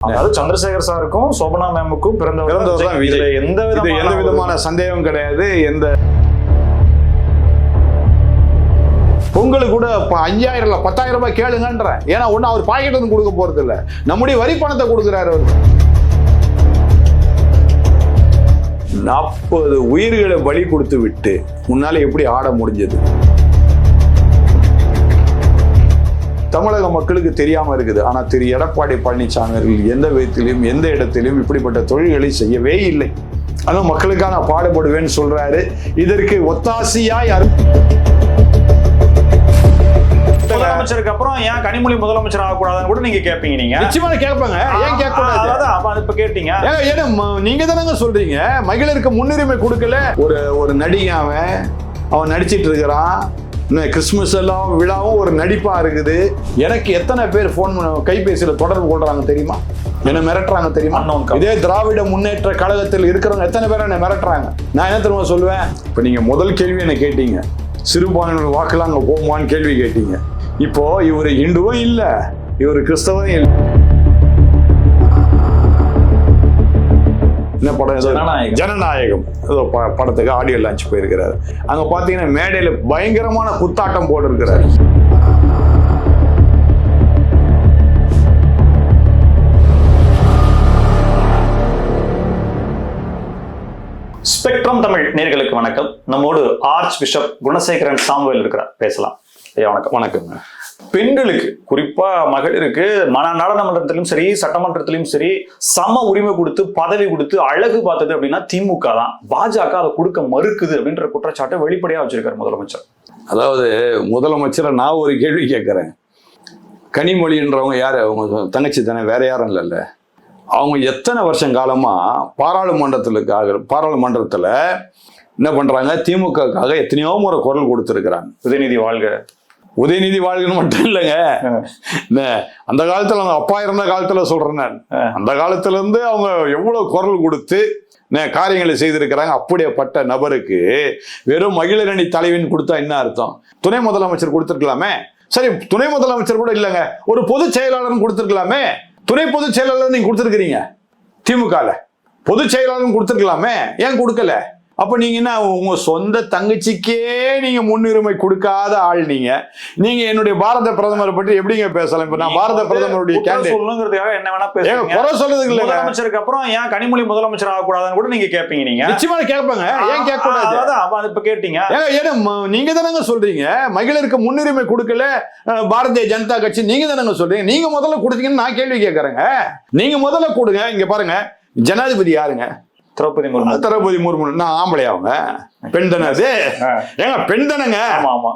அதாவது சந்திரசேகர் சாருக்கும் சோபனா மேமுக்கும் பிறந்தவர் விஜய். இதுல எந்த எந்த விதமான சந்தேகம் கிடையாது. எந்த பொங்கலுக்கு கூட ஐயாயிரம் இல்ல பத்தாயிரம் ரூபாய் கேளுங்கன்ற ஏன்னா ஒண்ணு அவர் பாக்கெட் வந்து கொடுக்க போறது இல்ல நம்முடைய வரி பணத்தை கொடுக்குறாரு அவர். நாற்பது உயிர்களை பலி கொடுத்து விட்டு முன்னால எப்படி ஆட முடிஞ்சது? தமிழக மக்களுக்கு தெரியாம இருக்குது. ஆனா திரு. எடப்பாடி பழனிசாமி அவர்கள் எந்த விதத்திலும் எந்த இடத்திலும் இப்படிப்பட்ட தொழில்களை செய்யவே இல்லை. ஆனா மக்களுக்காக நான் பாடுபடுவேன்னு சொல்றாரு. இதற்கு ஒத்தாசியாய் அரு- முதலமைச்சருக்கு அப்புறம் ஏன் கனிமொழி முதலமைச்சர் ஆகக்கூடாதுன்னு கூட நீங்க கேட்பீங்க நீங்க? நிச்சயமா கேட்பாங்க ஏன் கேட்கக்கூடாது? அதான் இப்ப கேட்டீங்க. ஏன்னா நீங்க தானங்க சொல்றீங்க. மகளிருக்கு முன்னுரிமை கொடுக்கல. ஒரு ஒரு நடிகை அவன் அவன் நடிச்சிட்டு இருக்கிறான். இன்னும் கிறிஸ்துமஸ் எல்லாம் விழாவும் ஒரு நடிப்பா இருக்குது. எனக்கு எத்தனை பேர் ஃபோன் பண்ண கைபேசியில தொடர்பு கொள்றாங்க தெரியுமா? என்ன மிரட்டுறாங்க தெரியுமா. இதே திராவிட முன்னேற்ற கழகத்தில் இருக்கிறவங்க எத்தனை பேர் என்ன மிரட்டுறாங்க? நான் என்ன தெரியுமா சொல்லுவேன்? இப்போ நீங்க முதல் கேள்வி என்ன கேட்டீங்க. சிறுபான்மையினர் வாக்குலாம் அங்க போகுமான்னு கேள்வி கேட்டீங்க. இப்போ இவர் இந்துவும் இல்ல இவர் கிறிஸ்தவரும் இல்லை. என்ன படம் ஏதோ ஜனநாயகம். ஏதோ படத்துக்கு ஆடியோ லான்ச் போயிருக்கிறாரு. அங்க பாத்தீங்கன்னா மேடையில பயங்கரமான குத்தாட்டம் போட்டிருக்கிறாரு. ஸ்பெக்ட்ரம் தமிழ் நேர்களுக்கு வணக்கம். நம்மோடு ஆர்ச் பிஷப் குணசேகரன் சாமுவேல் இருக்கிறார். பேசலாம். ஐயா வணக்கம். வணக்கங்க பெண்களுக்கு குறிப்பா மகளிருக்கு மன நாடாளுமன்றத்திலும் சரி சட்டமன்றத்திலும் சரி சம உரிமை கொடுத்து பதவி கொடுத்து அழகு பார்த்தது அப்படின்னா திமுக தான். பாஜக அதை கொடுக்க மறுக்குது அப்படின்ற குற்றச்சாட்டை வெளிப்படையா வச்சிருக்காரு முதலமைச்சர். அதாவது முதலமைச்சரை நான் ஒரு கேள்வி கேட்குறேன். கனிமொழின்றவங்க யார்? அவங்க தங்கச்சி தானே வேற யாரும் இல்லைல்ல. அவங்க எத்தனை வருஷம் காலமா பாராளுமன்றத்திலுக்காக பாராளுமன்றத்தில் என்ன பண்றாங்க? திமுகவுக்காக எத்தனையோ முறை குரல் கொடுத்துருக்குறாங்க. உதயநிதி வாழ்க. உதயநிதி வாழ்கன்னு மட்டும் இல்லைங்க. அந்த காலத்துல அவங்க அப்பா இருந்த காலத்துல சொல்றேன் நான். அந்த காலத்துல இருந்து அவங்க எவ்வளவு குரல் கொடுத்து காரியங்களை செய்திருக்கிறாங்க. அப்படியேப்பட்ட நபருக்கு வெறும் மகளிர் அணி தலைவின் கொடுத்தா என்ன அர்த்தம்? துணை முதலமைச்சர் கொடுத்துருக்கலாமே? சரி துணை முதலமைச்சர் கூட இல்லைங்க. ஒரு பொதுச் செயலாளர் கொடுத்துருக்கலாமே? துணை பொதுச் செயலாளர் நீங்க கொடுத்துருக்கிறீங்க திமுகல. பொதுச் செயலாளரும் கொடுத்துருக்கலாமே? ஏன் கொடுக்கல? அப்ப நீங்க என்ன உங்க சொந்த தங்கச்சிக்கே நீங்க முன்னுரிமை கொடுக்காத ஆள் நீங்க. நீங்க என்னுடைய பாரத பிரதமரை பற்றி எப்படிங்க பேசலாம்? இப்ப நான் பாரத பிரதமருடைய சொல்லணுங்கிறதுக்காக என்ன வேணா ஏங்க பேசுறீங்க. குறை சொல்றதுக்கு இல்லைங்க. முதலமைச்சருக்கு அப்புறம் ஏன் கனிமொழி முதலமைச்சர் ஆகக்கூடாதுன்னு கூட நீங்க கேட்பீங்க நீங்க. நிச்சயமா கேட்பாங்க. ஏன் கேட்க கூடாது அதான் இப்ப கேட்டீங்க. ஏன்னா நீங்க தானங்க சொல்றீங்க. மகளிருக்கு முன்னுரிமை கொடுக்கல பாரதிய ஜனதா கட்சி. நீங்க தானங்க சொல்றீங்க. நீங்க முதல்ல கொடுத்தீங்கன்னு நான் கேள்வி கேட்கறேங்க. நீங்க முதல்ல கொடுங்க. இங்க பாருங்க. ஜனாதிபதி யாருங்க? திரௌபதி முர்மு. திரௌபதி முர்மு. நான் ஆம்பளை அவங்க. பெண் தானே அது. ஏங்க பெண் தானேங்க?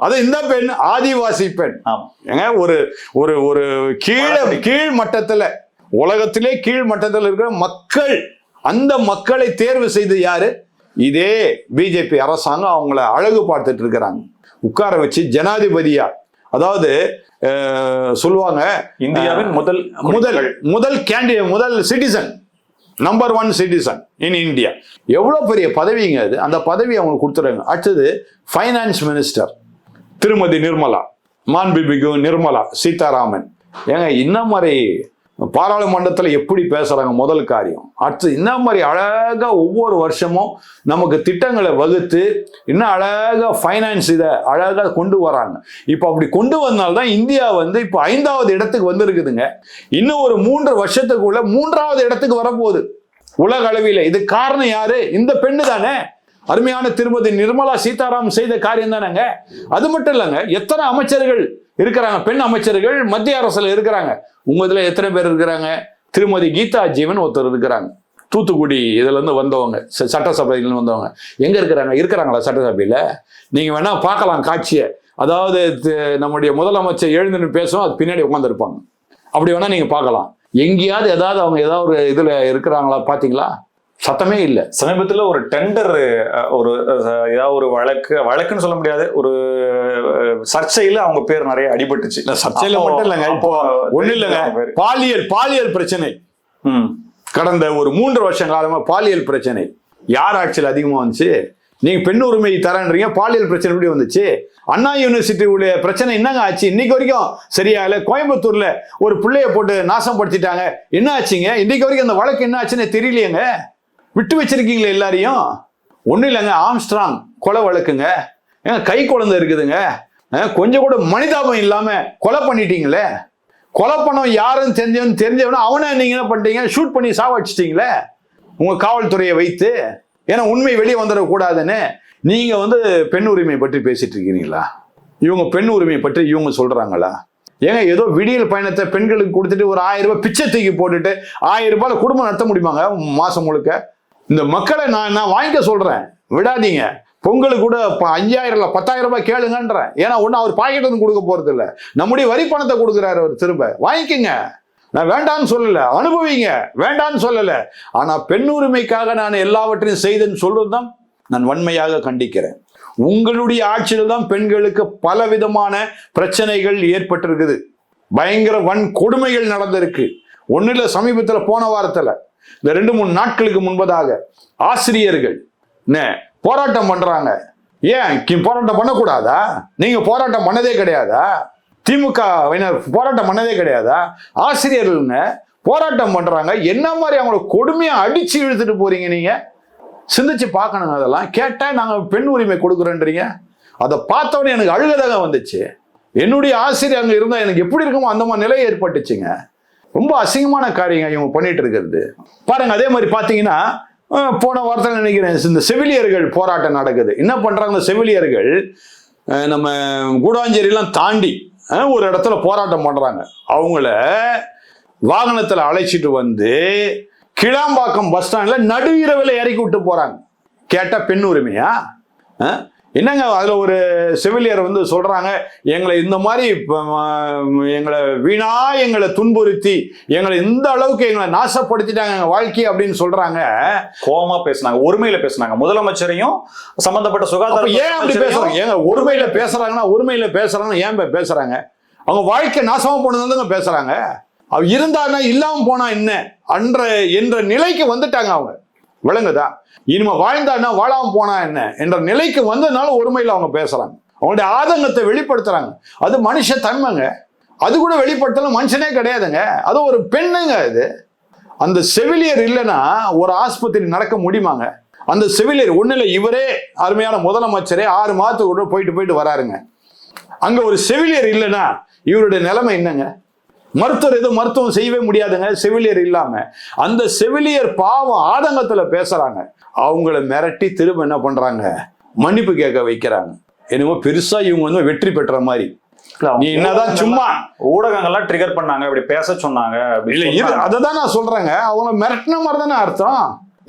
அது இந்த பெண் ஆதிவாசி பெண். ஏங்க ஒரு ஒரு ஒரு கீழே கீழ் மட்டத்துல உலகத்திலே கீழ் மட்டத்தில் இருக்கிற மக்கள் அந்த மக்களை தேர்வு செய்து யாரு? இதே பிஜேபி அரசாங்கம் அவங்கள அழகு பார்த்துட்டு இருக்கிறாங்க. உட்கார வச்சு ஜனாதிபதியா. அதாவது சொல்லுவாங்க இந்தியாவின் முதல் முதல் முதல் கேண்டிடேட் முதல் citizen number one citizen in India எவ்வளோ பெரிய பதவிங்க அது அந்த பதவி அவங்களுக்கு கொடுத்துறாங்க அடுத்தது ஃபைனான்ஸ் மினிஸ்டர் திருமதி நிர்மலா மாண்புமிகு நிர்மலா சீதாராமன். ஏங்க இந்த மாதிரி பாராளுமன்றத்தில் எப்படி பேசுகிறாங்க முதல் காரியம். அடுத்து இந்த மாதிரி அழகாக ஒவ்வொரு வருஷமும் நமக்கு திட்டங்களை வகுத்து இன்னும் அழகாக ஃபைனான்ஸ் இதை அழகாக கொண்டு வராங்க. இப்போ அப்படி கொண்டு வந்தால்தான் இந்தியா வந்து இப்போ ஐந்தாவது இடத்துக்கு வந்திருக்குதுங்க. இன்னும் ஒரு மூன்று வருஷத்துக்குள்ள மூன்றாவது இடத்துக்கு வரப்போகுது. உலக அளவில். இது காரணம் யாரு? இந்த பெண்ணு தானே. அருமையான திருமதி நிர்மலா சீதாராமன் செய்த காரியம் தானேங்க. அது மட்டும் இல்லைங்க எத்தனை அமைச்சர்கள் இருக்கிறாங்க. பெண் அமைச்சர்கள் மத்திய அரசில் இருக்கிறாங்க. உங்க இதில் எத்தனை பேர் இருக்கிறாங்க? திருமதி கீதா ஜீவன் ஒருத்தர் இருக்கிறாங்க. தூத்துக்குடி இதுலேருந்து வந்தவங்க ச- வந்தவங்க. எங்கே இருக்கிறாங்க? இருக்கிறாங்களா சட்டசபையில்? நீங்கள் வேணால் பார்க்கலாம் காட்சியை. அதாவது நம்முடைய முதலமைச்சர் எழுந்துன்னு பேசுவோம் அது பின்னாடி உட்காந்துருப்பாங்க அப்படி வேணால் நீங்கள் பார்க்கலாம். எங்கேயாவது ஏதாவது அவங்க ஏதாவது ஒரு இதில் இருக்கிறாங்களா? பார்த்தீங்களா சத்தமே இல்லை. சமீபத்துல ஒரு டெண்டர் ஒரு ஏதாவது ஒரு வழக்கு வழக்குன்னு சொல்ல முடியாது. ஒரு சர்ச்சையில அவங்க பேர் நிறைய அடிபட்டுச்சு. இல்ல சர்ச்சையில மட்டும் இல்லைங்க. இப்போ ஒண்ணு இல்லைங்க. பாலியல் பாலியல் பிரச்சனை. ம். கடந்த ஒரு மூன்று வருஷம் காலமா பாலியல் பிரச்சனை. யார் ஆட்சியில் அதிகமா வந்துச்சு? நீங்க பெண் உரிமை தரேன்றீங்க பாலியல் பிரச்சனை எப்படி வந்துச்சு? அண்ணா யூனிவர்சிட்டி உள்ள பிரச்சனை என்னங்க ஆச்சு? இன்னைக்கு வரைக்கும் சரியா இல்ல? கோயம்புத்தூர்ல ஒரு பிள்ளைய போட்டு நாசம் படுத்திட்டாங்க. என்ன ஆச்சுங்க? இன்னைக்கு வரைக்கும் அந்த வழக்கு என்ன ஆச்சுன்னு தெரியலையேங்க. விட்டு வச்சிருக்கீங்களே எல்லாரையும்? ஒன்றும் இல்லைங்க ஆம்ஸ்ட்ராங் கொலை வழக்குங்க. ஏங்க கை குழந்தை இருக்குதுங்க. கொஞ்சம் கூட மனிதாபம் இல்லாமல் கொலை பண்ணிட்டீங்களே. கொலை பண்ணவன் யாருன்னு தெரிஞ்சவன் தெரிஞ்சவன அவனை நீங்க என்ன பண்ணிட்டீங்க? ஷூட் பண்ணி சாவடிச்சிட்டீங்களே. உங்க காவல்துறையை வைத்து. ஏன்னா உண்மை வெளியே வந்துடக்கூடாதுன்னு நீங்க வந்து பெண் உரிமை பற்றி பேசிட்டு இருக்கிறீங்களா இவங்க பெண் உரிமை பற்றி இவங்க சொல்றாங்களா? ஏங்க ஏதோ விடியல் பயணத்தை பெண்களுக்கு கொடுத்துட்டு ஒரு ஆயிரம் ரூபாய் பிச்சை தூக்கி போட்டுட்டு ஆயிரம் ரூபாயில குடும்பம் நடத்த முடியுமாங்க மாசம் முழுக்க? இந்த மக்களை நான் நான் வாங்கிக்க சொல்றேன். விடாதீங்க. பொங்கலுக்கு கூட ப- ஐயாயிரம் இல்ல பத்தாயிரம் ரூபாய் கேளுங்கன்றேன். ஏன்னா ஒன்றும் அவர் பாக்கெட் வந்து கொடுக்க போகிறது இல்லை. நம்முடைய வரி பணத்தை கொடுக்குறாரு அவர் திரும்ப. வாங்கிக்கோங்க. நான் வேண்டான்னு சொல்லலை. அனுபவிங்க. வேண்டான்னு சொல்லலை. ஆனால் பெண் உரிமைக்காக நான் எல்லாவற்றையும் செய்தேன்னு சொல்றதுதான் நான் வன்மையாக கண்டிக்கிறேன். உங்களுடைய ஆட்சியில் தான் பெண்களுக்கு பல விதமான பிரச்சனைகள் ஏற்பட்டிருக்குது. பயங்கர வன் கொடுமைகள் நடந்திருக்கு. இல்லை சமீபத்தில் போன வாரத்தில் இந்த ரெண்டு மூணு நாட்களுக்கு முன்பதாக ஆசிரியர்கள் என்ன போராட்டம் பண்றாங்க. ஏன்? போராட்டம் பண்ணக்கூடாதா? நீங்க போராட்டம் பண்ணதே கிடையாதா? திமுக போராட்டம் பண்ணதே கிடையாதா? ஆசிரியர்கள்ங்க போராட்டம் பண்றாங்க. என்ன மாதிரி அவங்கள கொடுமையா அடிச்சு இழுத்துட்டு போறீங்க நீங்க? சிந்திச்சு பார்க்கணுங்க அதெல்லாம். கேட்டா நாங்க பெண் உரிமை கொடுக்குறோன்றீங்க. அதை பார்த்தோன்னே எனக்கு அழுகதாக வந்துச்சு. என்னுடைய ஆசிரியர் அங்க இருந்தால் எனக்கு எப்படி இருக்குமோ அந்த மாதிரி நிலை ஏற்பட்டுச்சுங்க. ரொம்ப அசிங்கமான காரியங்க இவங்க பண்ணிட்டு இருக்கிறது. பாருங்க அதே மாதிரி பார்த்தீங்கன்னா போன வாரத்தில் நினைக்கிறேன் இந்த செவிலியர்கள் போராட்டம் நடக்குது. என்ன பண்ணுறாங்க இந்த செவிலியர்கள் நம்ம கூடாஞ்சேரியெல்லாம் தாண்டி ஒரு இடத்துல போராட்டம் பண்ணுறாங்க அவங்கள வாகனத்தில் அழைச்சிட்டு வந்து கிளாம்பாக்கம் பஸ் ஸ்டாண்டில் நடு இரவில் இறக்கி விட்டு போகிறாங்க கேட்டால் பெண் உரிமையா? என்னங்க அதுல ஒரு செவிலியர் வந்து சொல்றாங்க எங்களை இந்த மாதிரி எங்களை வீணா எங்களை துன்புறுத்தி எங்களை இந்த அளவுக்கு எங்களை நாசப்படுத்திட்டாங்க எங்க வாழ்க்கை அப்படின்னு சொல்றாங்க. கோவமா பேசுனாங்க ஒருமையில பேசுனாங்க. முதலமைச்சரையும் சம்பந்தப்பட்ட அப்ப சுகாதார ஏன் அப்படி பேசுறாங்க? ஏங்க ஒருமையில பேசுறாங்கன்னா ஒருமையில பேசுறாங்கன்னா ஏன் பே- பேசுறாங்க? அவங்க வாழ்க்கை நாசமா போனதுங்க பேசுறாங்க. அவ இருந்தான்னா இல்லாம போனா என்ன? அன்ற என்ற நிலைக்கு வந்துட்டாங்க அவங்க. விளங்குதா? இனிமே வாழ்ந்தான்னா வாழாம போனா என்ன? என்ற நிலைக்கு வந்ததுனால ஒருமையில் அவங்க பேசுறாங்க. அவங்களுடைய ஆதங்கத்தை வெளிப்படுத்துறாங்க. அது மனுஷ தன்மைங்க. அது கூட வெளிப்படுத்தலாம் மனுஷனே கிடையாதுங்க. அது ஒரு பெண்ணுங்க இது. அந்த செவிலியர் இல்லைன்னா ஒரு ஆஸ்பத்திரி நடக்க முடியுமாங்க? அந்த செவிலியர் ஒன்றில் இல்லை இவரே அருமையான முதலமைச்சரே ஆறு மாதத்துக்கு கூட போயிட்டு போயிட்டு வராருங்க. அங்கே ஒரு செவிலியர் இல்லைன்னா இவருடைய நிலைமை என்னங்க? மருத்துவர் எதுவும் மருத்துவம் செய்யவே முடியாதுங்க செவிலியர் இல்லாம. அந்த செவிலியர் பாவம் ஆதங்கத்துல பேசுறாங்க. அவங்கள மிரட்டி திரும்ப என்ன பண்றாங்க? மன்னிப்பு கேட்க வைக்கிறாங்க. என்னமோ பெருசா இவங்க வந்து வெற்றி பெற்ற மாதிரி. நீ என்னதான் சும்மா ஊடகங்கள்லாம் ட்ரிகர் பண்ணாங்க இப்படி பேச சொன்னாங்க இல்ல இது. அதை தான் நான் சொல்றேங்க. அவங்க மிரட்டின மாதிரி தானே அர்த்தம்.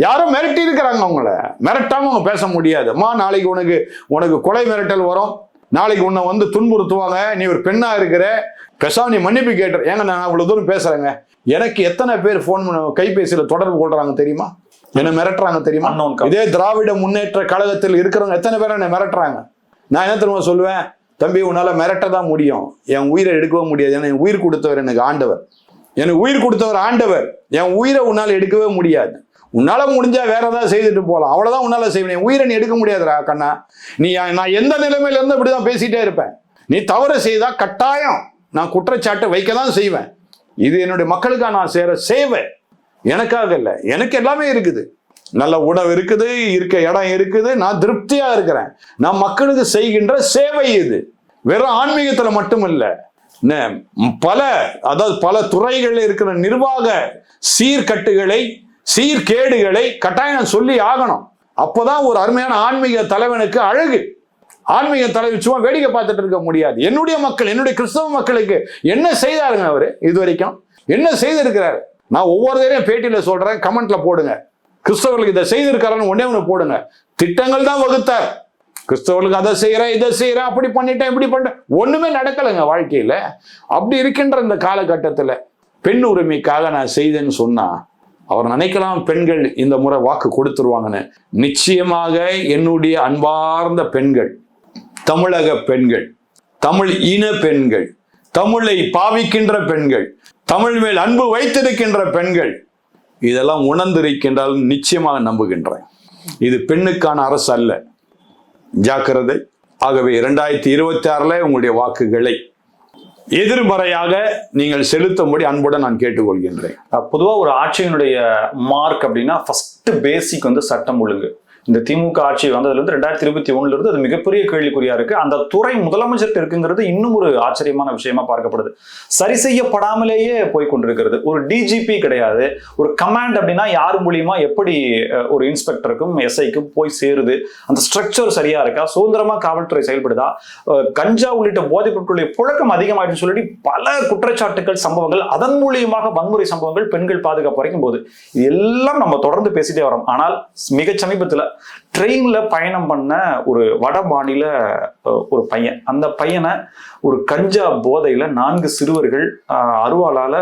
யாரும் மிரட்டி இருக்கிறாங்க அவங்கள. மிரட்டாம அவங்க பேச முடியாது. அம்மா நாளைக்கு உனக்கு உனக்கு கொலை மிரட்டல் வரும். நாளைக்கு உன்னை வந்து துன்புறுத்துவாங்க. நீ ஒரு பெண்ணா இருக்கிற. பேசாம நீ மன்னிப்பு கேட்டுற ஏங்க நான் இவ்வளவு தூரம் பேசுறேங்க. எனக்கு எத்தனை பேர் ஃபோன் கைபேசியில தொடர்பு கொள்றாங்க தெரியுமா? என்ன மிரட்டுறாங்க தெரியுமா. இதே திராவிட முன்னேற்ற கழகத்தில் இருக்கிறவங்க எத்தனை பேர் என்ன மிரட்டுறாங்க? நான் என்ன தெரியுமா சொல்லுவேன்? தம்பி உன்னால மிரட்ட தான் முடியும். என் உயிரை எடுக்கவும் முடியாது. ஏன்னா என் உயிர் கொடுத்தவர் எனக்கு ஆண்டவர். எனக்கு உயிர் கொடுத்தவர் ஆண்டவர். என் உயிரை உன்னால எடுக்கவே முடியாது. உன்னால முடிஞ்சா வேற ஏதாவது செய்துட்டு போகலாம் அவ்வளோதான் உன்னால செய்வேன் உயிரை நீ எடுக்க முடியாதுரா கண்ணா. நீ நான் எந்த நிலைமையில இருந்து இப்படிதான் பேசிட்டே இருப்பேன். நீ தவறு செய்தா கட்டாயம் நான் குற்றச்சாட்டு வைக்க தான் செய்வேன். இது என்னுடைய மக்களுக்காக நான் சேர சேவை. எனக்காக இல்லை. எனக்கு எல்லாமே இருக்குது. நல்ல உணவு இருக்குது இருக்க இடம் இருக்குது. நான் திருப்தியா இருக்கிறேன். நான் மக்களுக்கு செய்கின்ற சேவை இது. வெறும் ஆன்மீகத்துல மட்டும் இல்லை. என்ன, பல அதாவது பல துறைகளில் இருக்கிற நிர்வாக சீர்கட்டுகளை சீர்கேடுகளை கட்டாயம் சொல்லி ஆகணும். அப்போதான் ஒரு அருமையான ஆன்மீக தலைவனுக்கு அழகு. ஆன்மீக தலைவர் சும்மா வேடிக்கை பார்த்துட்டு இருக்க முடியாது. என்னுடைய மக்கள் என்னுடைய கிறிஸ்தவ மக்களுக்கு என்ன செய்தாருங்க அவர் இது வரைக்கும் என்ன செய்திருக்கிறார்? நான் ஒவ்வொரு தரையும் பேட்டியில் சொல்றேன் கமெண்ட்ல போடுங்க. கிறிஸ்தவர்களுக்கு இதை செய்திருக்காருன்னு ஒன்றே ஒன்று போடுங்க. திட்டங்கள் தான் வகுத்தார். கிறிஸ்தவர்களுக்கு அதை செய்கிறேன் இதை செய்கிறேன் அப்படி பண்ணிட்டேன் இப்படி பண்ணிட்டேன். ஒன்றுமே நடக்கலைங்க வாழ்க்கையில். அப்படி இருக்கின்ற இந்த காலகட்டத்தில் பெண் உரிமைக்காக நான் செய்தேன்னு சொன்னால் அவர் நினைக்கலாம் பெண்கள் இந்த முறை வாக்கு கொடுத்துருவாங்கன்னு. நிச்சயமாக என்னுடைய அன்பார்ந்த பெண்கள் தமிழக பெண்கள் தமிழ் இன பெண்கள் தமிழை பாவிக்கின்ற பெண்கள் தமிழ் மேல் அன்பு வைத்திருக்கின்ற பெண்கள் இதெல்லாம் உணர்ந்திருக்கின்றால் நிச்சயமாக நம்புகின்றேன். இது பெண்ணுக்கான அரசு அல்ல. ஜாக்கிரதை. ஆகவே இரண்டாயிரத்தி இருபத்தி ஆறில் உங்களுடைய வாக்குகளை எதிர்மறையாக நீங்கள் செலுத்தும்படி அன்புடன் நான் கேட்டுக்கொள்கின்றேன். பொதுவாக ஒரு ஆட்சியினுடைய மார்க் அப்படின்னா ஃபர்ஸ்ட் பேசிக் வந்து சட்டம் ஒழுங்கு. இந்த திமுக ஆட்சி வந்ததுலேருந்து ரெண்டாயிரத்தி இருபத்தி ஒண்ணுல அது மிகப்பெரிய கேள்விக்குறியா இருக்கு. அந்த துறை முதலமைச்சர்கிட்ட இருக்குங்கிறது இன்னும் ஒரு ஆச்சரியமான விஷயமா பார்க்கப்படுது. சரி செய்யப்படாமலேயே போய் கொண்டிருக்கிறது. ஒரு டிஜிபி கிடையாது. ஒரு கமாண்ட் அப்படின்னா யார் மூலியமா எப்படி ஒரு இன்ஸ்பெக்டருக்கும் எஸ்ஐக்கும் போய் சேருது? அந்த ஸ்ட்ரக்சர் சரியா இருக்கா? சுதந்திரமா காவல்துறை செயல்படுதா? கஞ்சா உள்ளிட்ட போதைப் பொருட்களுடைய புழக்கம் அதிகமாயிட்டு சொல்லிட்டு பல குற்றச்சாட்டுகள் சம்பவங்கள் அதன் மூலியமாக வன்முறை சம்பவங்கள் பெண்கள் பாதுகாப்பு வரைக்கும் போது இது எல்லாம் நம்ம தொடர்ந்து பேசிட்டே வரோம். ஆனால் மிக சமீபத்தில் ட்ரெயினில் பயணம் பண்ண ஒரு வட மாநில ஒரு பையன். அந்த பையனை ஒரு கஞ்சா போதையில் நான்கு சிறுவர்கள் அருவாளால் அருவாளால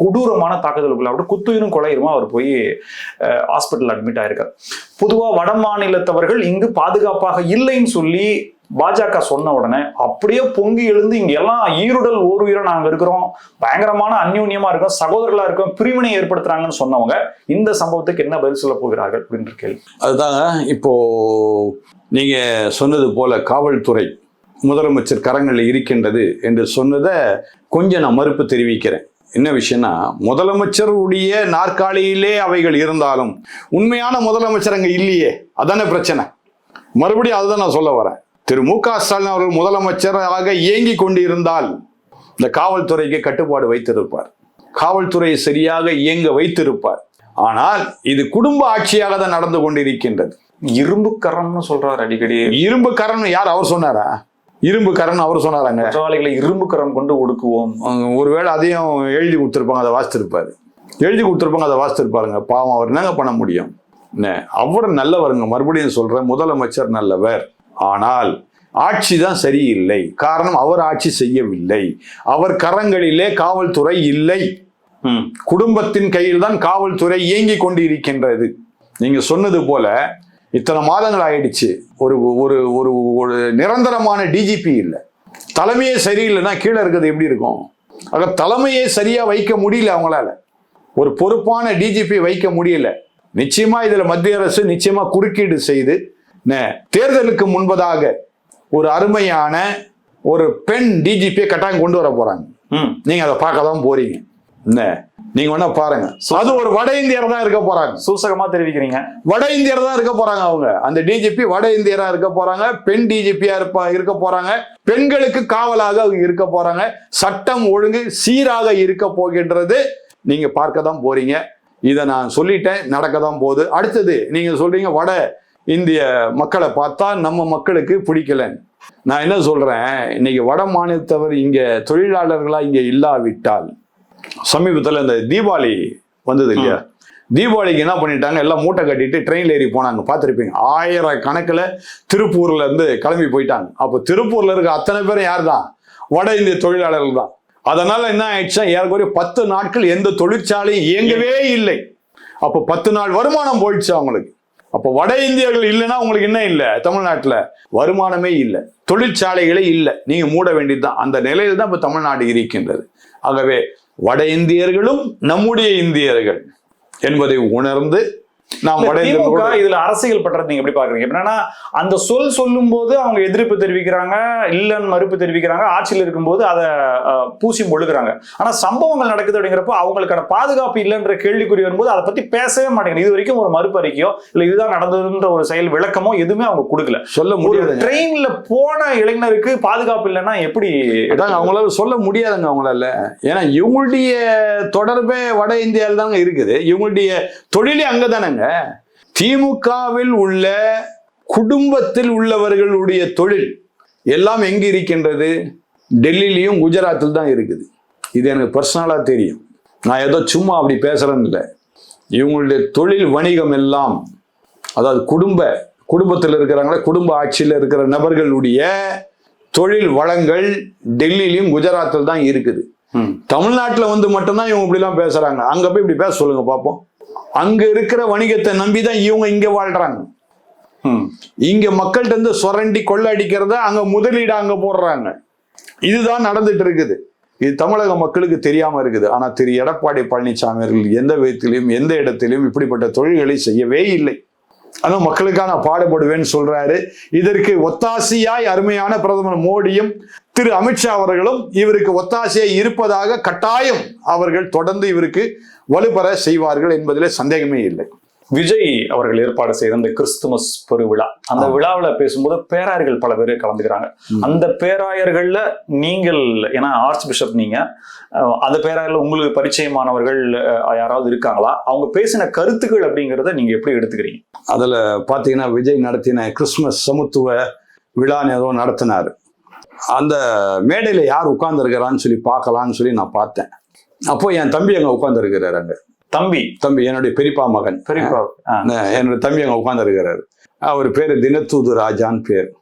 கொடூரமான தாக்குதலுக்குள்ள அப்படி குத்துயிரும் கொலையுமா அவர் போய் ஹாஸ்பிட்டல் அட்மிட் ஆயிருக்கார். பொதுவாக வட மாநிலத்தவர்கள் இங்கு பாதுகாப்பாக இல்லைன்னு சொல்லி பாஜக சொன்ன உடனே அப்படியே பொங்கி எழுந்து இங்க எல்லாம் ஈருடல் ஓர் உயிரை நாங்க இருக்கிறோம். பயங்கரமான அந்யூன்யமா இருக்கோம். சகோதரர்களா இருக்கோம். பிரிவினை ஏற்படுத்துறாங்கன்னு சொன்னவங்க இந்த சம்பவத்துக்கு என்ன பதில் சொல்ல போகிறார்கள் அப்படின்ற கேள்வி. அதுதாங்க இப்போ நீங்க சொன்னது போல காவல்துறை முதலமைச்சர் கரங்களில் இருக்கின்றது என்று சொன்னதை கொஞ்சம் நான் மறுப்பு தெரிவிக்கிறேன். என்ன விஷயம்னா முதலமைச்சருடைய நாற்காலியிலே அவைகள் இருந்தாலும் உண்மையான முதலமைச்சர் அங்கே இல்லையே. அதானே பிரச்சனை. மறுபடியும் அதுதான் நான் சொல்ல வரேன். திரு மு க ஸ்டாலின் அவர்கள் முதலமைச்சராக இயங்கி கொண்டிருந்தால் இந்த காவல்துறைக்கு கட்டுப்பாடு வைத்திருப்பார். காவல்துறையை சரியாக இயங்க வைத்திருப்பார். ஆனால் இது குடும்ப ஆட்சியாக தான் நடந்து கொண்டிருக்கின்றது. இரும்பு கரம்னு சொல்றாரு அடிக்கடி. இரும்பு கரண் யார் அவர் சொன்னாரா? இரும்பு கரண் அவர் சொன்னாராங்க குற்றவாளிகளை இரும்பு கரம் கொண்டு ஒடுக்குவோம். ஒருவேளை அதையும் எழுதி கொடுத்துருப்பாங்க அதை வாசித்திருப்பாரு. எழுதி கொடுத்துருப்பாங்க அதை வாசித்திருப்பாருங்க. பாவம் அவர் என்னங்க பண்ண முடியும்? அவர் நல்லவருங்க. மறுபடியும் சொல்றேன் முதலமைச்சர் நல்லவர். ஆனால் ஆட்சி தான் சரியில்லை. காரணம் அவர் ஆட்சி செய்யவில்லை. அவர் கரங்களிலே காவல்துறை இல்லை. குடும்பத்தின் கையில் தான் காவல்துறை இயங்கி கொண்டு இருக்கின்றது நீங்க சொன்னது போல இத்தனை மாதங்கள் ஆயிடுச்சு. ஒரு ஒரு ஒரு ஒரு நிரந்தரமான டிஜிபி இல்லை. தலைமையே சரியில்லைன்னா கீழே இருக்கிறது எப்படி இருக்கும்? ஆக தலைமையே சரியா வைக்க முடியல அவங்களால. ஒரு பொறுப்பான டிஜிபி வைக்க முடியல. நிச்சயமா இதுல மத்திய அரசு நிச்சயமா குறுக்கீடு செய்து தேர்தலுக்கு முன்பதாக ஒரு அருமையான ஒரு பெண் டிஜிபியை கட்டாயம் கொண்டு வர போறாங்க. நீங்க அதை பார்க்க தான் போறீங்க. என்ன நீங்க வேணா பாருங்க. அது ஒரு வட இந்தியர் தான் இருக்க போறாங்க. சூசகமா தெரிவிக்கிறீங்க. வட இந்தியர் தான் இருக்க போறாங்க அவங்க. அந்த டிஜிபி வட இந்தியரா இருக்க போறாங்க. பெண் டிஜிபியா இருப்பா இருக்க போறாங்க. பெண்களுக்கு காவலாக அவங்க இருக்க போறாங்க. சட்டம் ஒழுங்கு சீராக இருக்க போகின்றது. நீங்க பார்க்க தான் போறீங்க. இதை நான் சொல்லிட்டேன் நடக்க தான் போகுது. அடுத்தது நீங்க சொல்றீங்க வட. இந்திய மக்களை பார்த்தா நம்ம மக்களுக்கு பிடிக்கலன்னு. நான் என்ன சொல்றேன்? இன்னைக்கு வட மாநிலத்தவர் இங்க தொழிலாளர்களா இங்க இல்லாவிட்டால். சமீபத்தில் இந்த தீபாவளி வந்தது இல்லையா? தீபாவளிக்கு என்ன பண்ணிட்டாங்க? எல்லாம் மூட்டை கட்டிட்டு ட்ரெயின்ல ஏறி போனாங்க. பார்த்துருப்பீங்க. ஆயிரம் கணக்கில் திருப்பூர்ல இருந்து கிளம்பி போயிட்டாங்க. அப்போ திருப்பூர்ல இருக்க அத்தனை பேரும் யார் தான் வட இந்திய தொழிலாளர்கள் தான். அதனால என்ன ஆயிடுச்சா? ஏறக்குறைய பத்து நாட்கள் எந்த தொழிற்சாலையும் இயங்கவே இல்லை. அப்போ பத்து நாள் வருமானம் போயிடுச்சு அவங்களுக்கு. அப்போ வட இந்தியர்கள் இல்லைன்னா உங்களுக்கு என்ன இல்லை? தமிழ்நாட்டில் வருமானமே இல்லை. தொழிற்சாலைகளே இல்லை. நீங்க மூட வேண்டியதுதான். அந்த நிலையில் தான் இப்போ தமிழ்நாடு இருக்கின்றது. ஆகவே வட இந்தியர்களும் நம்முடைய இந்தியர்கள் என்பதை உணர்ந்து திமுக இதுல அரசியல் பண்றது நீங்க எப்படி பாக்குறீங்க என்னன்னா அந்த சொல் சொல்லும் போது அவங்க எதிர்ப்பு தெரிவிக்கிறாங்க இல்லன்னு மறுப்பு தெரிவிக்கிறாங்க ஆட்சியில் இருக்கும்போது அதை பூசி மொழுகுறாங்க. ஆனா சம்பவங்கள் நடக்குது அப்படிங்கிறப்போ அவங்களுக்கான பாதுகாப்பு இல்லைன்ற கேள்விக்குறி வரும்போது அதை பத்தி பேசவே மாட்டேங்குது. இது வரைக்கும் ஒரு மறுப்பு அறிக்கையோ இல்ல இதுதான் நடந்ததுன்ற ஒரு செயல் விளக்கமோ எதுவுமே அவங்க கொடுக்கல. சொல்ல ஒரு முடியாதுங்க. ட்ரெயின்ல போன இளைஞருக்கு பாதுகாப்பு இல்லைன்னா எப்படி அவங்களால சொல்ல முடியாதுங்க அவங்களால. ஏன்னா இவங்களுடைய தொடர்பே வட இந்தியாவில் தாங்க இருக்குது. இவங்களுடைய தொழிலே அங்கதானங்க. திமுகவில் உள்ள குடும்பத்தில் உள்ளவர்களுடைய தொழில் எல்லாம் எங்க இருக்கின்றது? டெல்லியிலையும் குஜராத்தில் தான் இருக்குது. இது எனக்கு பர்சனலாக தெரியும். நான் ஏதோ சும்மா அப்படி பேசுறேன்னு இல்லை. இவங்களுடைய தொழில் வணிகம் எல்லாம் அதாவது குடும்ப குடும்பத்தில் இருக்கிறாங்களே குடும்ப ஆட்சியில் இருக்கிற நபர்களுடைய தொழில் வளங்கள் டெல்லியிலையும் குஜராத்தில் தான் இருக்குது. தமிழ்நாட்டில் வந்து மட்டும்தான் இவங்க இப்படிலாம் பேசுறாங்க. அங்க போய் இப்படி பேச சொல்லுங்க பார்ப்போம். அங்க இருக்கிற வணிகத்தை நம்பி தான் இவங்க இங்க வாழ்றாங்க. இங்க மக்கள்கிட்ட இருந்து சுரண்டி கொள்ளை அடிக்கிறத அங்க முதலீடு அங்க போடுறாங்க. இதுதான் நடந்துட்டு இருக்குது. இது தமிழக மக்களுக்கு தெரியாம இருக்குது. ஆனா திரு எடப்பாடி பழனிசாமி அவர்கள் எந்த விதத்திலும் எந்த இடத்திலும் இப்படிப்பட்ட தொழில்களை செய்யவே இல்லை. ஆனா மக்களுக்காக நான் பாடுபடுவேன்னு சொல்றாரு. இதற்கு ஒத்தாசையாய் அருமையான பிரதமர் மோடியும் திரு அமித்ஷா அவர்களும் இவருக்கு ஒத்தாசையாய் இருப்பதாக கட்டாயம் அவர்கள் தொடர்ந்து இவருக்கு வலுப்பெற செய்வார்கள் என்பதில் சந்தேகமே இல்லை. விஜய் அவர்கள் ஏற்பாடு செய்த இந்த கிறிஸ்துமஸ் பெருவிழா. அந்த. விழாவுல பேசும்போது பேராயர்கள் பல பேர் கலந்துக்கிறாங்க. அந்த பேராயர்கள்ல நீங்கள் ஏன்னா ஆர்ச் பிஷப் நீங்க அந்த பேராயர்ல உங்களுக்கு பரிச்சயமானவர்கள் யாராவது இருக்காங்களா? அவங்க பேசின கருத்துக்கள் அப்படிங்கறத நீங்க எப்படி எடுத்துக்கிறீங்க? அதுல பாத்தீங்கன்னா விஜய் நடத்தின கிறிஸ்துமஸ் சமத்துவ விழான்னு ஏதோ நடத்தினார். அந்த மேடையில யார் உட்கார்ந்துருக்கிறான்னு சொல்லி பார்க்கலான்னு சொல்லி நான் பார்த்தேன். அப்போ என் தம்பி அங்க உட்கார்ந்துருக்கிறாரு அங்க. தம்பி. தம்பி என்னுடைய பெரியப்பா மகன். பெரியப்பா. ஆ, அஹ் என்னோட தம்பி அங்க உட்கார்ந்துருக்கிறாரு. அவர் பேரு தினத்தூது ராஜான்னு பேர்.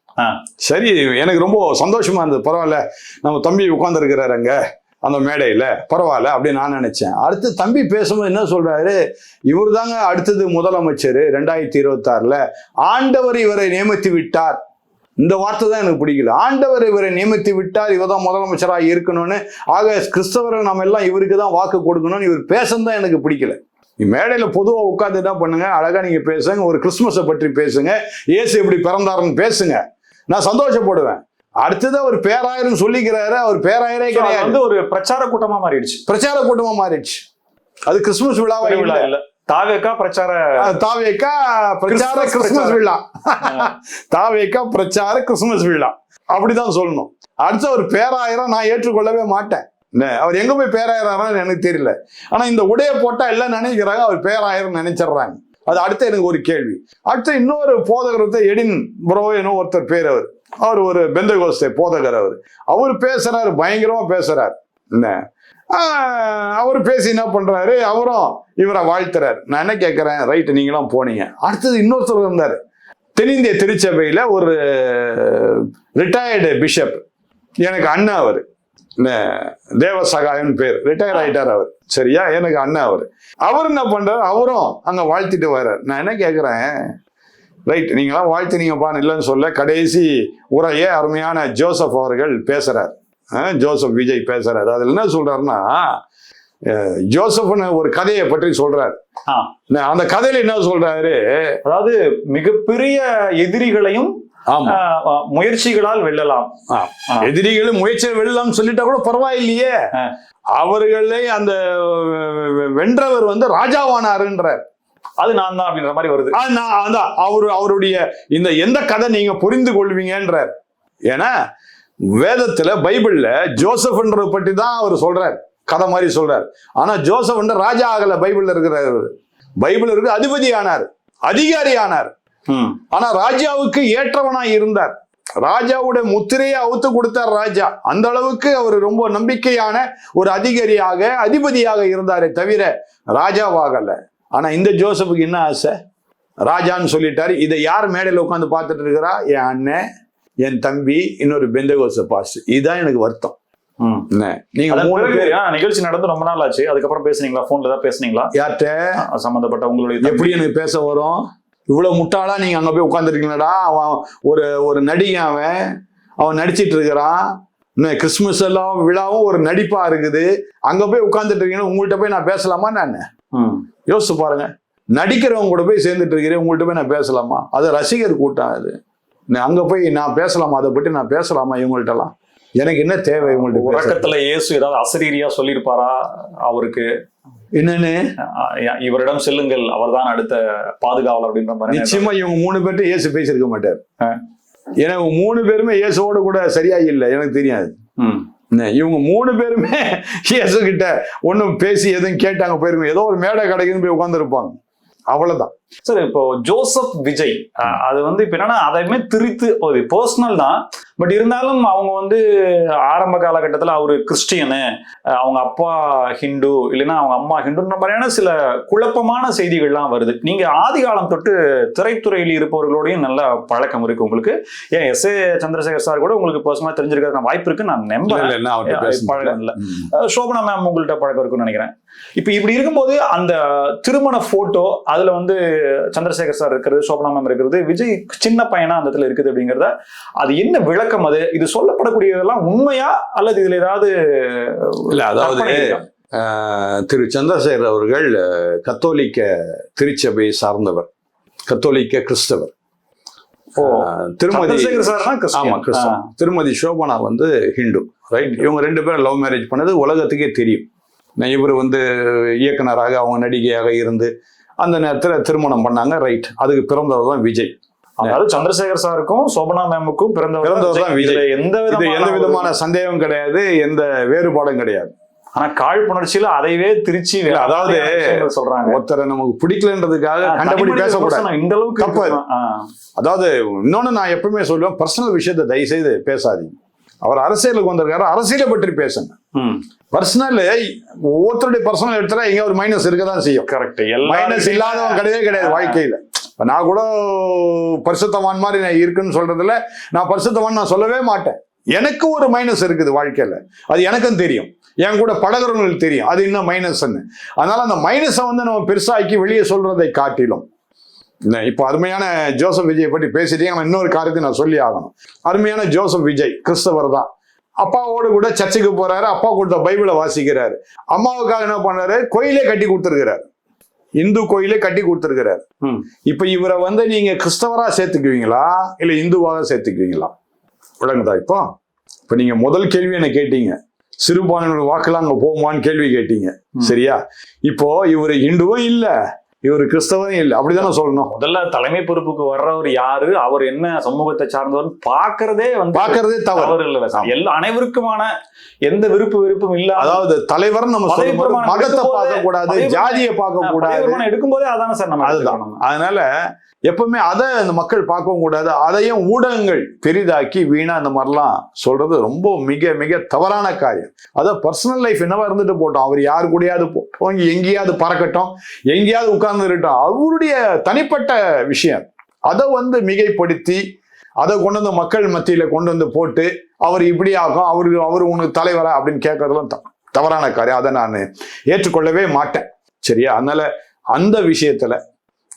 சரி எனக்கு ரொம்ப சந்தோஷமா இருந்தது. பரவாயில்ல நம்ம தம்பி உட்கார்ந்துருக்கிறாரு அங்க அந்த மேடையில. பரவாயில்ல அப்படின்னு நான் நினைச்சேன். அடுத்து தம்பி பேசும்போது என்ன சொல்றாரு? இவர் தாங்க அடுத்தது முதலமைச்சர் ரெண்டாயிரத்தி இருபத்தி ஆறுல ஆண்டவர் இவரை நியமித்து விட்டார். இந்த வார்த்தை தான் எனக்கு பிடிக்கல. ஆண்டவர் இவரை நியமித்து விட்டார் இவர் தான் முதலமைச்சராக இருக்கணும்னு. ஆக கிறிஸ்தவர்கள் நம்ம எல்லாம் இவருக்கு தான் வாக்கு கொடுக்கணும்னு இவர் பேசுறது தான் எனக்கு பிடிக்கல. நீ மேடையில பொதுவாக உட்காந்து என்ன பண்ணுங்க. அழகா நீங்க பேசுங்க ஒரு கிறிஸ்துமஸை பற்றி பேசுங்க. இயேசு எப்படி பிறந்தாருன்னு பேசுங்க. நான் சந்தோஷப்படுவேன். அடுத்தது அவர் பேராயர்னு சொல்லிக்கிறாரு அவர் பேராயரே கிடையாது. வந்து ஒரு பிரச்சார கூட்டமா மாறிடுச்சு. பிரச்சார கூட்டமா மாறிடுச்சு. அது கிறிஸ்துமஸ் விழாவா இல்ல. தாவேக்கா பிரச்சார தாவேக்கா பிரச்சார கிறிஸ்துமஸ். விழா. தாவேக்கா பிரச்சார கிறிஸ்துமஸ் விழா. அப்படிதான் சொல்லணும். அடுத்து அவர் பேராயிரம் நான் ஏற்றுக்கொள்ளவே மாட்டேன். என்ன, அவர் எங்க போய் பேராயிரம் எனக்கு தெரியல. ஆனா இந்த உடைய போட்டா எல்லாம் நினைக்கிறாங்க அவர் பேராயிரம் நினைச்சிடுறாங்க. அது அடுத்து எனக்கு ஒரு கேள்வி. அடுத்து இன்னொரு போதகரத்தை எடின் ப்ரோ இன்னும் ஒருத்தர் பேர் அவர். அவர் ஒரு பெந்தகோஸ்தே போதகர் அவர். அவர் பேசுறாரு பயங்கரமா பேசுறாரு. என்ன அவர் பேசி என்ன பண்ணுறாரு அவரும் இவரை வாழ்த்துறாரு. நான் என்ன கேட்குறேன் ரைட்டு நீங்களாம் போனீங்க. அடுத்தது இன்னொருத்தர் இருந்தார் தென்னிந்திய திருச்சபையில் ஒரு ரிட்டையர்டு பிஷப் எனக்கு அண்ணா அவர். தேவசகாயன் பேர். ரிட்டையர் ஆயிட்டார் அவர். சரியா? எனக்கு அண்ணா அவர். அவர் என்ன பண்றாரு? அவரும் அங்க வாழ்த்திட்டு வர்றார். நான் என்ன கேட்குறேன் ரைட் நீங்களாம் வாழ்த்தினீங்கப்பா இல்லைன்னு சொல்ல கடைசி உரையே அருமையான ஜோசப் அவர்கள் பேசுறார். ஜோசப் விஜய் பேசுறாரு. அதுல என்ன சொல்றாருன்னா ஜோசப்னு ஒரு கதையை பற்றி சொல்றாரு. அந்த கதையில என்ன சொல்றாரு? அதாவது மிகப்பெரிய எதிரிகளையும் முயற்சிகளால் வெல்லலாம். எதிரிகளும் முயற்சி வெள்ளலாம் சொல்லிட்டா கூட பரவாயில்லையே. அவர்களை அந்த வென்றவர் வந்து ராஜாவானாருன்றார். அது நான் தான் அப்படின்ற மாதிரி வருது. அதான் அவரு அவருடைய இந்த எந்த கதை நீங்க புரிந்து கொள்வீங்கன்றார். ஏன்னா வேதத்துல பைபிள்ல ஜோசப்ன்ற பற்றி தான் அவர் சொல்றார். கதை மாதிரி சொல்றார். ஆனா ஜோசப் ராஜா ஆகல பைபிள்ல இருக்கிறார். பைபிள் இருக்கு அதிபதி ஆனார் அதிகாரி ஆனார் ம். ஆனா ராஜாவுக்கு ஏற்றவனாய் இருந்தார். ராஜாவுடைய முத்திரையை அவுத்து கொடுத்தார் ராஜா. அந்த அளவுக்கு அவர் ரொம்ப நம்பிக்கையான ஒரு அதிகாரியாக அதிபதியாக இருந்தாரே தவிர ராஜாவாகல. ஆனா இந்த ஜோசப்புக்கு என்ன ஆசை? ராஜான்னு சொல்லிட்டாரு. இதை யார் மேடையில் உட்காந்து பார்த்துட்டு இருக்கிறா? என் அண்ணன். என் தம்பி இன்னொரு பெந்தகோச பாஸ். இதுதான் எனக்கு வருத்தம். நீங்க நிகழ்ச்சி நடந்து ரொம்ப நாள் ஆச்சு. அதுக்கப்புறம் பேசுனீங்களா? போன்ல தான் பேசுனீங்களா? யார்கிட்ட ஆ, சம்பந்தப்பட்ட உங்களுடைய. எப்படி எனக்கு பேச வரும்? இவ்வளவு முட்டாளா நீங்க அங்க போய் உட்காந்துருக்கீங்களா அவன் ஒரு ஒரு நடிகை அவன். அவன் நடிச்சிட்டு இருக்கிறான். இன்னும் கிறிஸ்துமஸ் எல்லாம் விழாவும் ஒரு நடிப்பா இருக்குது. அங்க போய் உட்கார்ந்துட்டு இருக்கீங்கன்னா உங்கள்கிட்ட போய் நான் பேசலாமா நான். யோசிச்சு பாருங்க. நடிக்கிறவங்க கூட போய் சேர்ந்துட்டு இருக்கிறேன் உங்கள்கிட்ட போய் நான் பேசலாமா? அது ரசிகர் கூட்டம் அது. அங்க போய் நான் பேசலாமா? அதை பற்றி நான் பேசலாமா இவங்கள்ட்டலாம்? எனக்கு என்ன தேவை இவங்கள்ட்ட? உறக்கத்துல இயேசு ஏதாவது அசரீரியா சொல்லியிருப்பாரா அவருக்கு? என்னன்னு? இவரிடம் செல்லுங்கள் அவர்தான் அடுத்த பாதுகாவலர் அப்படின்ற மாதிரி நிச்சயமா இவங்க மூணு பேர்ட்ட இயேசு பேசியிருக்க மாட்டார். ஏன்னா இவங்க மூணு பேருமே இயேசுவோட கூட சரியா இல்லை எனக்கு தெரியாது. இவங்க மூணு பேருமே இயேசு கிட்ட ஒன்றும் பேசி எதுவும் கேட்டாங்க போயிருக்கும். ஏதோ ஒரு மேடை கடைக்குன்னு போய் உட்காந்துருப்பாங்க அவ்வளவுதான். சரி இப்போ ஜோசப் விஜய் அது வந்து இப்ப என்னன்னா அதையுமே திரித்து ஒரு பர்சனல் தான். பட் இருந்தாலும் அவங்க வந்து ஆரம்ப காலகட்டத்தில் அவரு கிறிஸ்டியனு அவங்க அப்பா ஹிந்து இல்லைன்னா அவங்க அம்மா ஹிந்துன்ற மாதிரியான சில குழப்பமான செய்திகள்லாம் வருது. நீங்க ஆதி காலம் தொட்டு திரைத்துறையில் இருப்பவர்களோடையும் நல்ல பழக்கம் இருக்கு உங்களுக்கு. ஏன் எஸ் ஏ சந்திரசேகர் சார் கூட உங்களுக்கு பர்சனலா தெரிஞ்சிருக்க வாய்ப்பு இருக்கு நான் நம்புறேன். பழக்கம் இல்ல. சோபனா மேம் உங்கள்ட்ட பழக்கம் இருக்கும்னு நினைக்கிறேன். இப்ப இப்படி இருக்கும்போது அந்த திருமண போட்டோ அதுல வந்து சந்திரசேகர் சார் இருக்கிறது சோபனா மேம் இருக்கிறது விஜய் சின்ன பையனா அந்த இடத்துல இருக்குது அப்படிங்கறத அது என்ன விளக்கம் அது? இது சொல்லப்படக்கூடியதெல்லாம் உண்மையா அல்லது இதுல ஏதாவது இல்ல அதாவது திரு சந்திரசேகர் அவர்கள் கத்தோலிக்க திருச்சபை சார்ந்தவர். கத்தோலிக்க கிறிஸ்தவர். திருமதி. ஆமா கிறிஸ்தவன் திருமதி சோபனா வந்து ஹிந்து. ரைட் இவங்க ரெண்டு பேரும் லவ் மேரேஜ் பண்ணது உலகத்துக்கே தெரியும். இவர் வந்து இயக்குனராக அவங்க நடிகையாக இருந்து அந்த நேரத்தில் திருமணம் பண்ணாங்க. ரைட் அதுக்கு பிறந்தவர் தான் விஜய். அதாவது சந்திரசேகர் சாருக்கும் சோபனா மேமுக்கும் பிறந்தவர் பிறந்தவர் தான் விஜய். எந்த எந்த விதமான சந்தேகம் கிடையாது. எந்த வேறுபாடும் கிடையாது. ஆனா காழ்ப்புணர்ச்சியில அதைவே திருச்சி அதாவது சொல்றாங்க. ஒருத்தரை நமக்கு பிடிக்கலன்றதுக்காக கண்டபடி பேசக்கூடாது. இந்த அளவுக்கு. அதாவது இன்னொன்னு நான் எப்பவுமே சொல்லுவேன் பர்சனல் விஷயத்தை தயவு செய்து பேசாதீங்க. அவர் அரசியலுக்கு வந்திருக்காரு. அரசியலை பற்றி பேசுங்க. ம். பர்சனல் ஒவ்வொருத்தருடைய பர்சனல் எடுத்தா எங்க ஒரு மைனஸ் இருக்க தான் செய்யும் கரெக்ட் மைனஸ் இல்லாதவன் கிடையவே கிடையாது வாழ்க்கையில. இப்ப நான் கூட பரிசுத்தவான் மாதிரி நான் இருக்குன்னு சொல்றதுல நான் பரிசுத்தவான் நான் சொல்லவே மாட்டேன். எனக்கு ஒரு மைனஸ் இருக்குது வாழ்க்கையில. அது எனக்கும் தெரியும். என் கூட பழகுறவங்களுக்கு தெரியும். அது இன்னும் மைனஸ்ன்னு அதனால அந்த மைனஸை வந்து நம்ம பெருசாக்கி வெளியே சொல்றதை காட்டிலும் இப்போ அருமையான ஜோசப் விஜய் பற்றி பேசிட்டீங்க நான் இன்னொரு காரியத்தை நான் சொல்லி ஆகணும். அருமையான ஜோசப் விஜய் கிறிஸ்தவர் தான். அப்பாவோடு கூட சர்ச்சுக்கு போறாரு அப்பா கொடுத்த பைபிளை வாசிக்கிறாரு. அம்மாவுக்காக என்ன பண்ணாரு? கோயிலே கட்டி கொடுத்துருக்கிறாரு. இந்து கோயிலே கட்டி கொடுத்துருக்கிறாரு. இப்ப இவரை வந்து நீங்க கிறிஸ்தவரா சேர்த்துக்குவீங்களா? இல்ல இந்துவாக சேர்த்துக்குவீங்களா? விளங்குதா இப்போ? இப்ப நீங்க முதல் கேள்வி என்ன கேட்டீங்க? சிறுபான்மையினர் வாக்கெல்லாம் அங்க போகுமான்னு கேள்வி கேட்டீங்க. சரியா? இப்போ இவர் இந்துவும் இல்ல? இவர் கிறிஸ்தவரும் இல்ல. அப்படிதானே சொல்லணும். முதல்ல தலைமை பொறுப்புக்கு வர்றவர் யாரு? அவர் என்ன சமூகத்தை சார்ந்தவர்? பாக்குறதே வந்து பாக்குறதே தவறு. இல்ல. எல்லா அனைவருக்குமான எந்த விருப்பு விருப்பம் இல்லாத அதாவது தலைவர் நம்ம மதத்தை பார்க்க கூடாது ஜாதியை பார்க்க கூடாது எடுக்கும்போதே அதானே சார் நம்ம அதுதான். அதனால எப்பவுமே அதை அந்த மக்கள் பார்க்கவும் கூடாது. அதையும் ஊடகங்கள் பெரிதாக்கி வீணா இந்த மாதிரிலாம் சொல்றது ரொம்ப மிக மிக தவறான காரியம். அதை பர்சனல் லைஃப் என்னவா இருந்துட்டு போட்டோம். அவர் யாரு கூடயாவது போ- போய் எங்கேயாவது பறக்கட்டும் எங்கேயாவது உட்கார்ந்துருட்டோம் இருக்கட்டும். அவருடைய தனிப்பட்ட விஷயம். அதை வந்து மிகைப்படுத்தி அதை கொண்டு வந்து மக்கள் மத்தியில கொண்டு வந்து போட்டு அவர் இப்படி ஆகும் அவரு அவர் உனக்கு தலைவரா அப்படின்னு கேட்கறதுலாம் த- தவறான காரியம். அதை நான் ஏற்றுக்கொள்ளவே மாட்டேன். சரியா? அதனால அந்த விஷயத்துல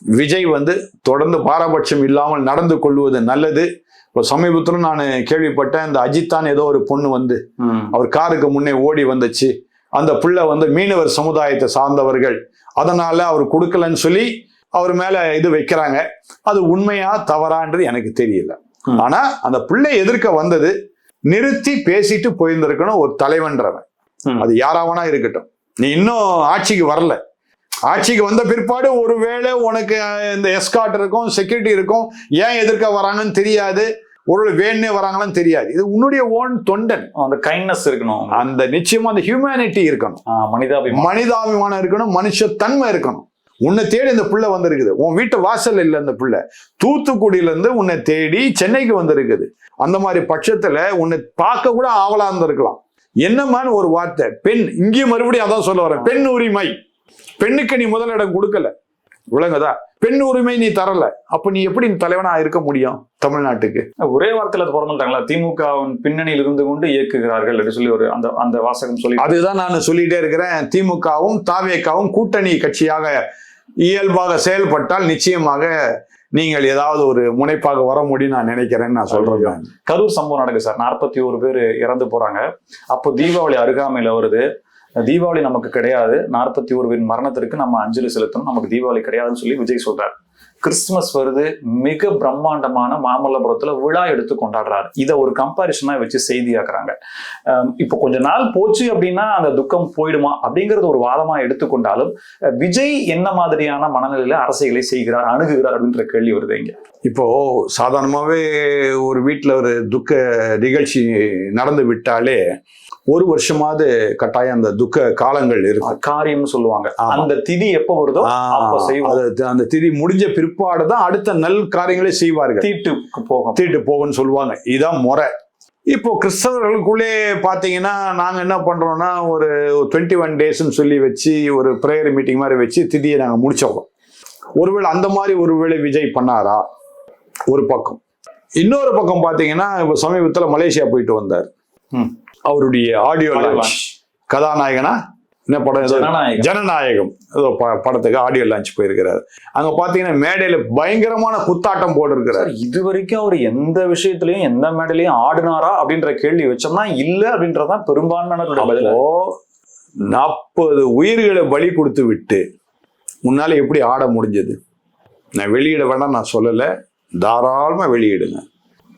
விஜய் வந்து தொடர்ந்து பாரபட்சம் இல்லாமல் நடந்து கொள்வது நல்லது. இப்போ சமீபத்தில் நான் கேள்விப்பட்டேன் இந்த அஜித்தான் ஏதோ ஒரு பொண்ணு வந்து. அவர் காருக்கு முன்னே ஓடி வந்துச்சு. அந்த புள்ள வந்து மீனவர் சமுதாயத்தை சார்ந்தவர்கள். அதனால அவர் கொடுக்கலன்னு சொல்லி அவர் மேல இது வைக்கிறாங்க. அது உண்மையா தவறான்றது எனக்கு தெரியல. ஆனா அந்த பிள்ளை எதிர்க்க வந்தது நிறுத்தி பேசிட்டு போயிருந்திருக்கணும் ஒரு தலைவன்றவன். அது யாராவனா இருக்கட்டும். நீ இன்னும் ஆட்சிக்கு வரல. ஆட்சிக்கு வந்த பிற்பாடு ஒருவேளை உனக்கு இந்த எஸ்காட் இருக்கும் செக்யூரிட்டி இருக்கும் ஏன் எதிர்க்க வராங்கன்னு தெரியாது. ஒரு வேணே வராங்களான்னு தெரியாது. இது உன்னுடைய ஓன் தொண்டன். அந்த கைண்ட்னஸ் இருக்கணும். அந்த நிச்சயமா அந்த ஹியூமனிட்டி இருக்கணும். ஆ, மனிதாபிமானம். இருக்கணும் மனுஷத்தன்மை இருக்கணும். உன்னை தேடி இந்த புள்ள வந்திருக்குது. உன் வீட்டு வாசல் இல்லை அந்த புள்ள. தூத்துக்குடியில இருந்து உன்னை தேடி சென்னைக்கு வந்திருக்குது. அந்த மாதிரி பட்சத்துல உன்னை பார்க்க கூட ஆவலா இருந்திருக்கலாம். என்னமான்னு ஒரு வார்த்தை? பெண். இங்கேயும் மறுபடியும் அதான் சொல்ல வரேன். பெண் உரிமை. பெண்ணுக்கு நீ முதலிடம் கொடுக்கல. விளங்குதா? பெண் உரிமை நீ தரல. அப்ப நீ எப்படி தலைவனா இருக்க முடியும் தமிழ்நாட்டுக்கு? ஒரே வார்த்தையில அது பிறந்துட்டாங்களா திமுகவின் பின்னணியில் இருந்து கொண்டு இயக்குகிறார்கள் என்று சொல்லி ஒரு அந்த அந்த வாசகம் சொல்லி அதுதான் நான் சொல்லிட்டே இருக்கிறேன். திமுகவும் தாவேக்காவும் கூட்டணி கட்சியாக இயல்பாக செயல்பட்டால் நிச்சயமாக நீங்கள் ஏதாவது ஒரு முனைப்பாக வர முடியும் நான் நினைக்கிறேன்னு நான் சொல்றேன். கரூர் சம்பவம் நடக்குது சார். நாற்பத்தி ஒரு பேர் இறந்து போறாங்க. அப்போ தீபாவளி அருகாமையில வருது. தீபாவளி நமக்கு கிடையாது. நாற்பத்தி ஒரு மரணத்திற்கு நம்ம அஞ்சலி செலுத்தணும். நமக்கு தீபாவளி கிடையாதுன்னு சொல்லி விஜய் சொல்றார். கிறிஸ்துமஸ் வருது மிக பிரம்மாண்டமான மாமல்லபுரத்துல விழா எடுத்து கொண்டாடுறாரு. இதை ஒரு கம்பாரிசனா வச்சு செய்தியாக்குறாங்க இப்போ கொஞ்ச நாள் போச்சு அப்படின்னா அந்த துக்கம் போயிடுமா அப்படிங்கறது ஒரு வாதமா எடுத்துக்கொண்டாலும் விஜய் என்ன மாதிரியான மனநிலையில அரசியலை செய்கிறார் அணுகுகிறார் அப்படின்ற கேள்வி வருது இங்க. இப்போ சாதாரணமாவே ஒரு வீட்டில் ஒரு துக்க நிகழ்ச்சி நடந்து விட்டாலே ஒரு வருஷமாவது கட்டாயம் அந்த துக்க காலங்கள் இருக்கும். காரியம்னு சொல்லுவாங்க. அந்த திதி எப்ப வருதோ அந்த திதி முடிஞ்ச பிற்பாடு தான் அடுத்த நல் காரியங்களை செய்வார்கள். தீட்டுக்கு போகும். தீட்டு போகும்னு சொல்லுவாங்க. இதான் முறை. இப்போ கிறிஸ்தவர்களுக்குள்ளே பார்த்தீங்கன்னா நாங்கள் என்ன பண்ணுறோம்னா ஒரு டுவெண்ட்டி ஒன் டேஸ்ன்னு சொல்லி வச்சு ஒரு ப்ரேயர் மீட்டிங் மாதிரி வச்சு திதியை நாங்கள் முடிச்சோம். ஒருவேளை அந்த மாதிரி ஒருவேளை விஜய் பண்ணாரா? ஒரு பக்கம். இன்னொரு பக்கம் பார்த்தீங்கன்னா இப்போ சமீபத்தில் மலேசியா போயிட்டு வந்தார். ம். அவருடைய ஆடியோ. கதாநாயகனா? என்ன படம் ஏதோ ஜனநாயகம். ஜனநாயகம். ஏதோ படத்துக்கு ஆடியோ லான்ச் போயிருக்கிறாரு. அங்க பாத்தீங்கன்னா மேடையில பயங்கரமான குத்தாட்டம் போட்டிருக்கிறாரு. இது வரைக்கும் அவர் எந்த விஷயத்திலயும் எந்த மேடையிலயும் ஆடினாரா அப்படின்ற கேள்வி வச்சோம்னா இல்ல அப்படின்றதான் பெரும்பான்மையானவருடைய பதில். நாற்பது உயிர்களை பலி கொடுத்து விட்டு உன்னால எப்படி ஆட முடிஞ்சது? நான் வெளியிட வேண்டாம் நான் சொல்லலை. தாராளமாக வெளியிடுங்க.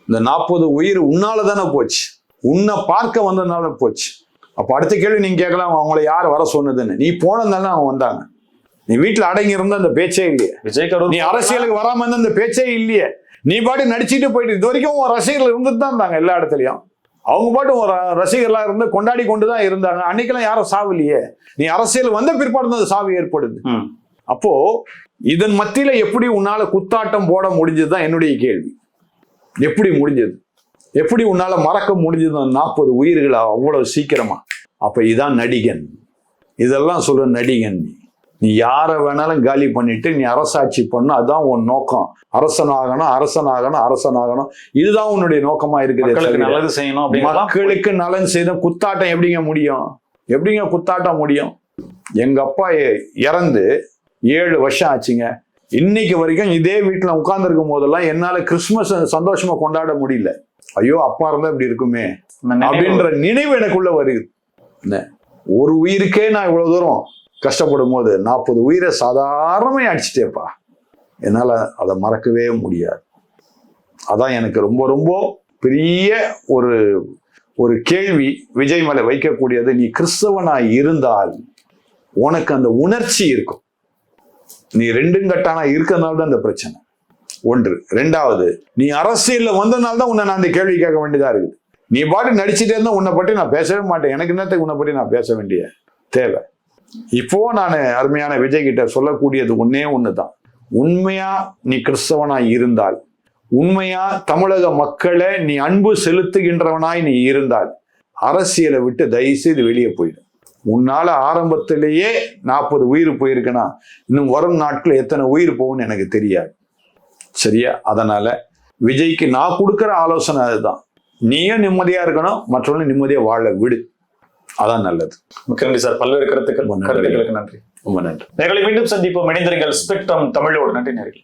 இந்த நாற்பது உயிர் உன்னால தானே போச்சு. உன்னை பார்க்க வந்ததுனால போச்சு. அப்போ அடுத்த கேள்வி நீங்க கேட்கலாம் அவங்கள யார் வர சொன்னதுன்னு. நீ போனதுனால அவங்க வந்தாங்க. நீ வீட்டில் அடங்கி இருந்த அந்த பேச்சே இல்லையே. விஜய் கரூர் நீ அரசியலுக்கு வராம இருந்த அந்த பேச்சே இல்லையே. நீ பாட்டு நடிச்சிட்டு போயிட்டு இது வரைக்கும் உன் ரசிகர்கள் இருந்துட்டு தான் இருந்தாங்க எல்லா இடத்துலயும். அவங்க பாட்டு ஒரு ரசிகர்களா இருந்து கொண்டாடி கொண்டு தான் இருந்தாங்க. அன்னைக்கெல்லாம் யாரும் சாவலையே நீ அரசியல் வந்த பிற்பாடு தான் அந்த சாவு ஏற்படுது. அப்போ இதன் மத்தியில எப்படி உன்னால குத்தாட்டம் போட முடிஞ்சது தான் என்னுடைய கேள்வி. எப்படி முடிஞ்சது? எப்படி உன்னால மறக்க முடிஞ்சது நாற்பது உயிர்களை? அவ்வளவு சீக்கிரமா. அப்ப இதான் நடிகன். இதெல்லாம் சொல்ற நடிகன் நீ. நீ யாரை வேணாலும் காலி பண்ணிட்டு நீ அரசாட்சி பண்ணு அதான் உன் நோக்கம். அரசனாகணும் அரசனாகணும் அரசனாகணும். இதுதான் உன்னுடைய நோக்கமா இருக்குது மக்களுக்கு நல்லது செய்யணும் மக்களுக்கு நலன் செய்த குத்தாட்டம் எப்படிங்க முடியும்? எப்படிங்க குத்தாட்டம் முடியும்? எங்க அப்பா இறந்து ஏழு வருஷம் ஆச்சுங்க. இன்னைக்கு வரைக்கும் இதே வீட்டுல உட்கார்ந்துருக்கும் போதெல்லாம் என்னால கிறிஸ்துமஸ் சந்தோஷமா கொண்டாட முடியல. ஐயோ அப்பா இருந்தா இப்படி இருக்குமே. அப்படின்ற நினைவு எனக்குள்ள வருது? ஒரு உயிருக்கே நான் இவ்வளோ தூரம் கஷ்டப்படும் போது நாற்பது உயிரை சாதாரணமே அடிச்சிட்டேப்பா. என்னால் அதை மறக்கவே முடியாது. அதான் எனக்கு ரொம்ப ரொம்ப பெரிய ஒரு ஒரு கேள்வி விஜய் மேலே வைக்கக்கூடியது நீ கிறிஸ்தவனாய் இருந்தால் உனக்கு அந்த உணர்ச்சி இருக்கும். நீ ரெண்டும் கட்டானா இருக்கிறதுனால தான் இந்த பிரச்சனை. ஒன்று. ரெண்டாவது நீ அரசியலில் வந்ததுனால தான் உன்னை நான் அந்த கேள்வி கேட்க வேண்டியதாக இருக்குது. நீ பாட்டு நடிச்சிட்டே இருந்தால் உன்னை பற்றி நான் பேசவே மாட்டேன். எனக்கு என்னத்துக்கு உன்னை பற்றி நான் பேச வேண்டிய தேவை? இப்போ நான் அருமையான விஜய் கிட்ட சொல்லக்கூடியது ஒன்னே ஒன்று தான் உண்மையா நீ கிறிஸ்தவனாய் இருந்தால் உண்மையா தமிழக மக்களை நீ அன்பு செலுத்துகின்றவனாய் நீ இருந்தால் அரசியலை விட்டு தயவுசெய்து வெளியே போயிடும் உன்னால ஆரம்பத்திலேயே நாற்பது உயிர் போயிருக்குன்னா இன்னும் வரும் நாட்கள் எத்தனை உயிர் போகும்னு எனக்கு தெரியாது. சரியா? அதனால விஜய்க்கு நான் கொடுக்குற ஆலோசனை அதுதான். நீயும் நிம்மதியா இருக்கணும் மற்றவங்களும் நிம்மதியா வாழ விடு. அதான் நல்லது. மிக்க நன்றி சார். பல்வேறு கருத்துக்கள். கருத்துக்களுக்கு நன்றி. ரொம்ப நன்றி. நேர்களை மீண்டும் சந்திப்போம். இணைந்திருங்கள். ஸ்பெக்ட்ரம் தமிழோடு. நன்றி நேர்கள்.